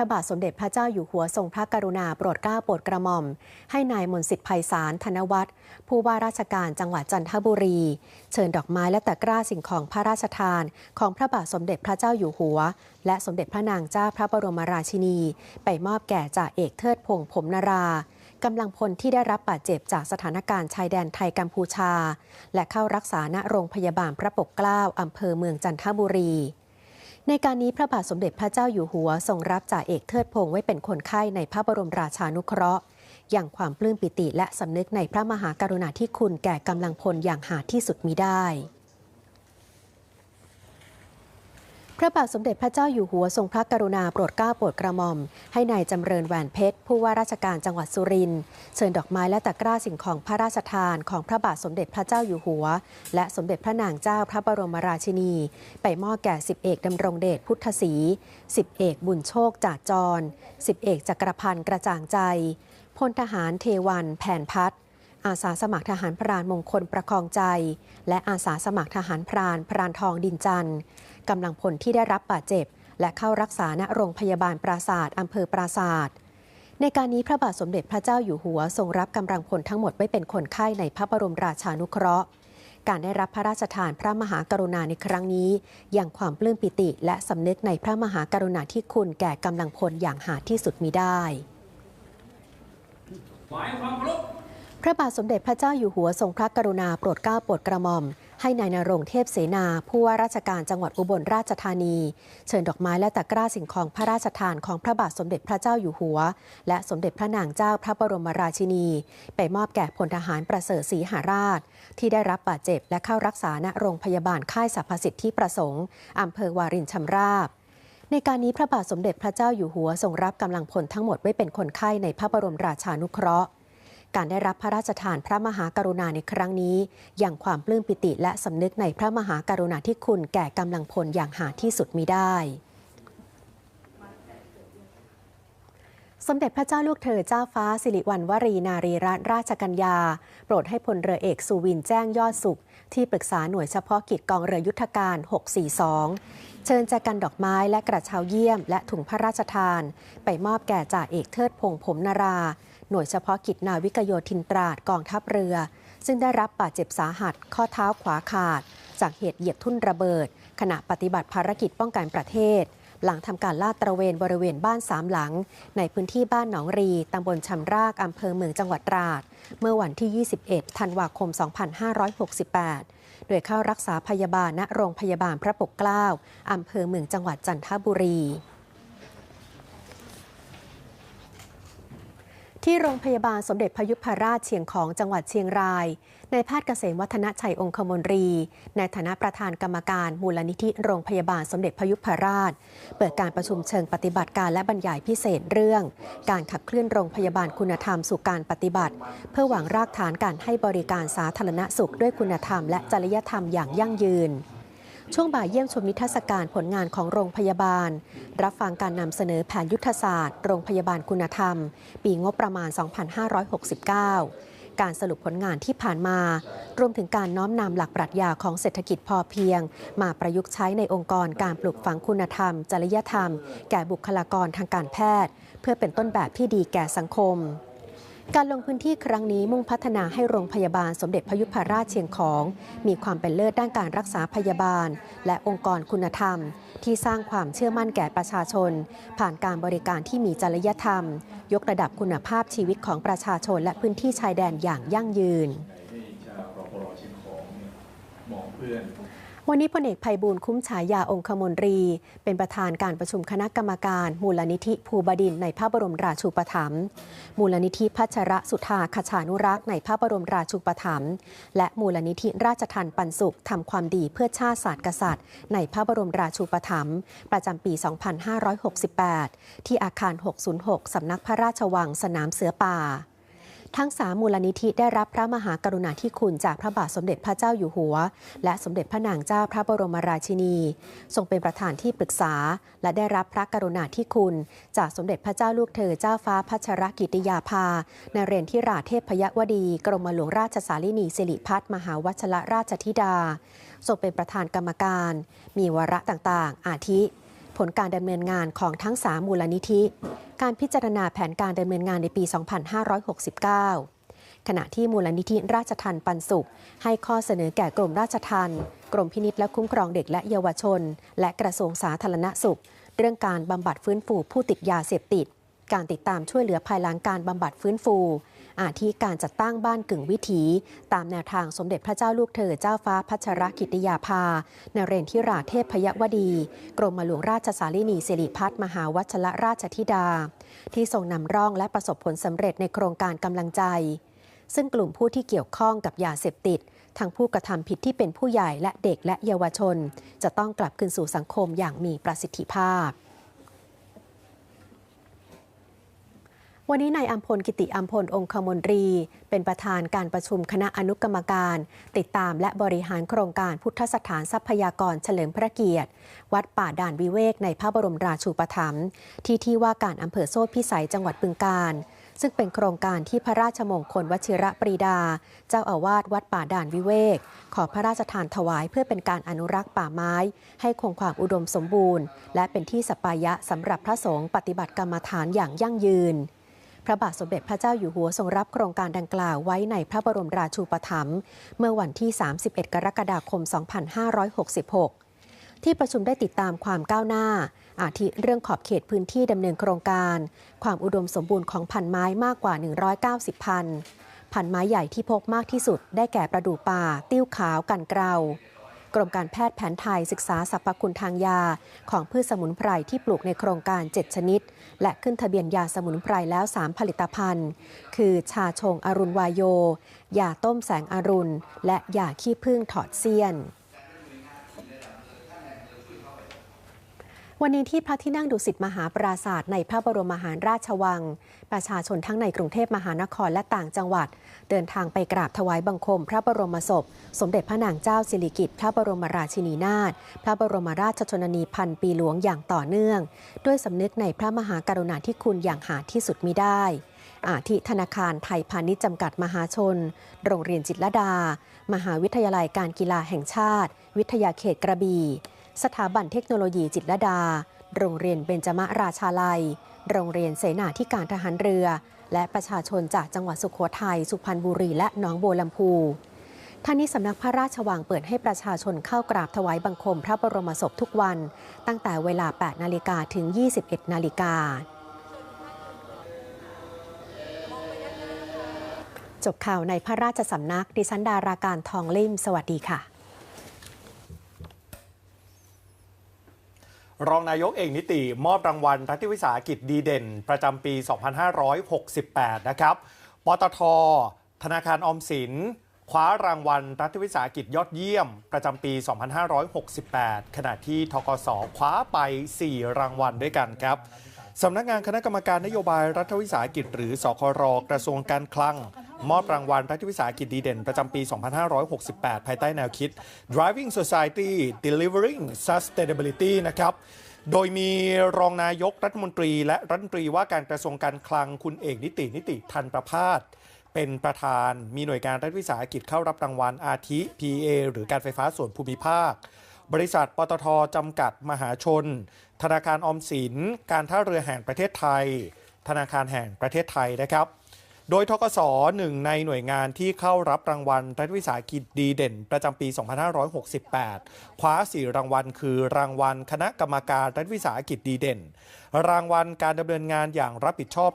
ระบาทสมเด็จพระเจ้าอยู่หัวทรงพระกรุณาโปรดเกล้าโปรดกระหม่อม ให้นายมนสิทธิ์ไพศาลธนวัฒน์ผู้ว่าราชการจังหวัดจันทบุรี เชิญดอกไม้และตะกร้าสิ่งของพระราชทาน ของพระบาทสมเด็จพระเจ้าอยู่หัว และสมเด็จพระนางเจ้าพระบรมราชินี ไปมอบแก่จ่าเอกเทิดพงษ์ผมนารากำลังพลที่ได้รับบาดเจ็บจากสถานการณ์ชายแดนไทยกัมพูชา และเข้ารักษาณโรงพยาบาลพระปกเกล้าอำเภอเมืองจันทบุรี ในการนี้พระบาทสมเด็จพระเจ้าอยู่หัวทรงรับจ่าเอกเทิดพงศ์ไว้เป็นคนไข้ในพระบรมราชานุเคราะห์ อย่างความปลื้มปิติและสำนึกในพระมหากรุณาธิคุณแก่กำลังพลอย่างหาที่สุดมิได้ พระบาทสมเด็จพระเจ้าอยู่หัวทรงพระกรุณาโปรดเกล้าโปรดกระหม่อม ให้นายจำเริญแหวนเพชร ผู้ว่าราชการจังหวัดสุรินทร์เชิญดอกไม้และตะกร้าสิ่งของพระราชทานของพระบาทสมเด็จพระเจ้าอยู่หัว และสมเด็จพระนางเจ้าพระบรมราชินี ไปมอบแก่สิบเอกดำรงเดชพุทธศรีสิบเอกบุญโชคจ่าจรสิบเอกจักรพันธ์กระจ่างใจพลทหารเทวันแผ่นพัฒน์ อาสาสมัครทหารพรานมงคลประคองใจ และอาสาสมัครทหารพรานพรานทองดินจันทร์กำลังพลที่ได้รับบาดเจ็บ และเข้ารักษาณโรงพยาบาลปราศาสตร์อำเภอปราศาสตร์ในการนี้พระบาทสมเด็จพระเจ้าอยู่หัวทรงรับกำลังพลทั้งหมดไว้เป็นคนไข้ในพระบรมราชานุเคราะห์ การได้รับพระราชทานพระมหากรุณาในครั้งนี้อย่างความปลื้มปิติ และสำนึกในพระมหากรุณาธิคุณแก่กำลังพลอย่างหาที่สุดมิได้หมายความเคารพ พระบาทสมเด็จพระเจ้าอยู่หัวทรงพระกรุณาโปรดเกล้าโปรดกระหม่อม ให้นายนรงเทพเสนา ผู้ว่าราชการจังหวัดอุบลราชธานี เชิญดอกไม้และตะกร้าสิ่งของพระราชทานของพระบาทสมเด็จพระเจ้าอยู่หัว และสมเด็จพระนางเจ้าพระบรมราชินี ไปมอบแก่พลทหารประเสริฐศรีหาราช ที่ได้รับบาดเจ็บและเข้ารักษาณโรงพยาบาลค่ายสรรพสิทธิประสงค์อำเภอวารินชำราบในการนี้พระบาทสมเด็จพระเจ้าอยู่หัวทรงรับกำลังพลทั้งหมดไว้เป็นคนไข้ในพระบรมราชานุเคราะห์ การได้รับพระราชทานพระมหากรุณาในครั้งนี้ อย่างความปลื้มปิติและสำนึกในพระมหากรุณาธิคุณแก่กำลังพลอย่างหาที่สุดมิได้ มเด็จพระเจ้าลูกเธอเจ้าฟ้าสิริวัณวรีนารีรัตนราชกัญญา โปรดให้พลเรือเอกสุวินแจ้งยอดสุข ที่ปรึกษาหน่วยเฉพาะกิจกองเรือยุทธการ 642 เชิญแจกันดอกไม้และกระเช้าเยี่ยม และถุงพระราชทาน ไปมอบแก่จ่าเอกเทิดพงษ์ผมนารา หน่วยเฉพาะกิจนาวิกโยธินตราดกองทัพเรือ ซึ่งได้รับบาดเจ็บสาหัส ข้อเท้าขวาขาด จากเหตุเหยียบทุ่นระเบิด ขณะปฏิบัติภารกิจป้องกันประเทศ หลังทำการลาดตระเวนบริเวณบ้านสามหลัง ในพื้นที่บ้านหนองรีตำบลชำรากอำเภอเมืองจังหวัดตราด เมื่อวันที่ 21 ธันวาคม 2568 โดยเข้ารักษาพยาบาลณโรงพยาบาลพระปกเกล้าอำเภอเมืองจังหวัดจันทบุรี ที่โรงพยาบาลสมเด็จพยุพราชเชียงของจังหวัดเชียงราย นายแพทย์เกษมวัฒนชัยองคมนตรี ในฐานะประธานกรรมการมูลนิธิโรงพยาบาลสมเด็จพยุพราช เปิดการประชุมเชิงปฏิบัติการและบรรยายพิเศษเรื่อง การขับเคลื่อนโรงพยาบาลคุณธรรมสู่การปฏิบัติ เพื่อหวังรากฐานการให้บริการสาธารณสุขด้วยคุณธรรมและจริยธรรมอย่างยั่งยืน ช่วงบ่ายเยี่ยมชมนิทรรศการผลงานของโรงพยาบาล รับฟังการนำเสนอแผนยุทธศาสตร์ โรงพยาบาลคุณธรรม ปีงบประมาณ 2569 การสรุปผลงานที่ผ่านมา รวมถึงการน้อมนำหลักปรัชญาของเศรษฐกิจพอเพียง มาประยุกต์ใช้ในองค์กรการปลูกฝังคุณธรรม จริยธรรม แก่บุคลากรทางการแพทย์ เพื่อเป็นต้นแบบที่ดีแก่สังคม การลงพื้นที่ครั้งนี้มุ่งพัฒนาให้โรงพยาบาลสมเด็จพยุพราชเชียงของ มีความเป็นเลิศด้านการรักษาพยาบาล และองค์กรคุณธรรม ที่สร้างความเชื่อมั่นแก่ประชาชน ผ่านการบริการที่มีจริยธรรม ยกระดับคุณภาพชีวิตของประชาชน และพื้นที่ชายแดนอย่างยั่งยืนให้ชาวรปรเชียงของมองเพื่อน วันนี้พลเอกภัยบูลคุ้มฉายาองคมนตรี เป็นประธานการประชุมคณะกรรมการ มูลนิธิภูบดินในพระบรมราชูปถัมภ์มูลนิธิพัชระสุธาคชานุรักษ์ในพระบรมราชูปถัมภ์และมูลนิธิราชทันปันสุขทำความดีเพื่อชาติศาสตร์กษัตริย์ ในพระบรมราชูปถัมภ์ประจำปี 2568 ที่อาคาร 606 สำนักพระราชวังสนามเสือป่า ทั้งสามมูลนิธิได้รับพระมหากรุณาธิคุณจากพระบาทสมเด็จพระเจ้าอยู่หัว และสมเด็จพระนางเจ้าพระบรมราชินี ทรงเป็นประธานที่ปรึกษา และได้รับพระกรุณาธิคุณ จากสมเด็จพระเจ้าลูกเธอเจ้าฟ้าพัชรกิติยาภานเรนทิราเทพพยวดี กรมหลวงราชสาลินีสิริพัฒมหาวัชรราชธิดา ทรงเป็นประธานกรรมการ มีวาระต่างๆ อาทิ ผลการดำเนินงานของทั้ง 3 มูลนิธิ การพิจารณาแผนการดำเนินงานในปี 2569 ขณะที่มูลนิธิราชทันปันสุข ให้ข้อเสนอแก่กรมราชทันกรมพินิษและคุ้มครองเด็กและเยาวชน และกระทรวงสาธารณสุข เรื่องการบำบัดฟื้นฟูผู้ติดยาเสพติด การติดตามช่วยเหลือภายหลังการบำบัดฟื้นฟู อาทิการจัดตั้งบ้านกึ่งวิถี ตามแนวทางสมเด็จพระเจ้าลูกเธอเจ้าฟ้าพัชรกิติยาภานเรนทิราเทพพยวดี กรมหลวงราชสารินีสิริพัฒมหาวัชรราชธิดา ที่ทรงนำร่องและประสบผลสำเร็จในโครงการกำลังใจ ซึ่งกลุ่มผู้ที่เกี่ยวข้องกับยาเสพติดทั้งผู้กระทำผิดที่เป็นผู้ใหญ่และเด็กและเยาวชน จะต้องกลับคืนสู่สังคมอย่างมีประสิทธิภาพ วันนี้นายอัมพลกิติอัมพลองคมนตรี เป็นประธานการประชุมคณะอนุกรรมการ ติดตามและบริหารโครงการพุทธสถานทรัพยากรเฉลิมพระเกียรติ วัดป่าด่านวิเวกในพระบรมราชูปถัมภ์ที่ที่ว่าการอำเภอโซดพิสัยจังหวัดบึงกาฬซึ่งเป็นโครงการที่พระราชมงคลวชิระปรีดา เจ้าอาวาสวัดป่าด่านวิเวก ขอพระราชทานถวายเพื่อเป็นการอนุรักษ์ป่าไม้ ให้คงความอุดมสมบูรณ์ และเป็นที่สปายะสำหรับพระสงฆ์ปฏิบัติกรรมฐานอย่างยั่งยืน พระบาทสมเด็จพระเจ้าอยู่หัวทรงรับโครงการดังกล่าวไว้ในพระบรมราชูปถัมภ์เมื่อวันที่ 31 กรกฎาคม 2566 ที่ประชุมได้ติดตามความก้าวหน้า อาทิเรื่องขอบเขตพื้นที่ดำเนินโครงการ ความอุดมสมบูรณ์ของพันไม้มากกว่า 190 พัน พันไม้ใหญ่ที่พบมากที่สุดได้แก่ประดู่ป่า ติ้วขาวกันเกลา กรมการแพทย์แผนไทยศึกษาสรรพคุณทางยา ของพืชสมุนไพรที่ปลูกในโครงการ 7 ชนิด และขึ้นทะเบียนยาสมุนไพรแล้ว 3 ผลิตภัณฑ์ คือชาชงอรุณวายโยยาต้มแสงอรุณ และยาขี้ผึ้งถอดเสี้ยน วันนี้ที่พระที่นั่งดุสิตมหาปราศาสตร์ในพระบรมมหาราชวัง ประชาชนทั้งในกรุงเทพมหานครและต่างจังหวัด เดินทางไปกราบถวายบังคม พระบรมศพ สมเด็จพระนางเจ้าสิริกิติ์พระบรมราชินีนาถพระบรมราชชนนีพันปีหลวงอย่างต่อเนื่อง ด้วยสำนึกในพระมหากรุณาธิคุณอย่างหาที่สุดมิได้อาทิธนาคารไทยพาณิชย์จำกัดมหาชน โรงเรียนจิตรดา มหาวิทยาลัยการกีฬาแห่งชาติ วิทยาเขตกระบี่ สถาบันเทคโนโลยีจิตรดา โรงเรียนเบญจมราชาลัย โรงเรียนเสนาธิการทหารเรือ และประชาชนจากจังหวัดสุโขทัย สุพรรณบุรี และหนองบัวลำพูท่านี้สำนักพระราชวังเปิดให้ประชาชนเข้ากราบถวายบังคมพระบรมศพทุกวัน ตั้งแต่เวลา 8 นาฬิกาถึง 21 นาฬิกา จบข่าวในพระราชสำนักดิฉันดาราการทองลิ่ม สวัสดีค่ะ รองนายกเอกนิติ มอบรางวัลรัฐวิสาหกิจดีเด่น ประจำปี 2568 นะครับ ปตท ธนาคารออมสิน คว้ารางวัลรัฐวิสาหกิจยอดเยี่ยม ประจำปี 2568 ขณะที่ทกสคว้าไป 4 รางวัลด้วยกันครับสำนักงานคณะกรรมการนโยบายรัฐวิสาหกิจ หรือสครกระทรวงการคลัง มอบรางวัลรัฐวิสาหกิจดีเด่นประจำปี 2568 ภายใต้แนวคิด Driving Society Delivering Sustainability นะครับโดยมีรองนายกรัฐมนตรีและรัฐมนตรีว่าการกระทรวงการคลังคุณเอกนิตินิติทันประพาสเป็นประธานมีหน่วยงานรัฐวิสาหกิจเข้ารับรางวัลอาทิ PA หรือการไฟฟ้าส่วนภูมิภาค บริษัทปตทจำกัดมหาชน ธนาคารออมสิน การท่าเรือแห่งประเทศไทย ธนาคารแห่งประเทศไทยนะครับ โดยทกสหนึ่งในหน่วยงานที่เข้ารับรางวัลรัฐวิสาหกิจดีเด่น ประจำปี 2568 คว้า 4 รางวัล คือ รางวัลคณะกรรมการรัฐวิสาหกิจดีเด่น รางวัลการดำเนินงานอย่างรับผิดชอบ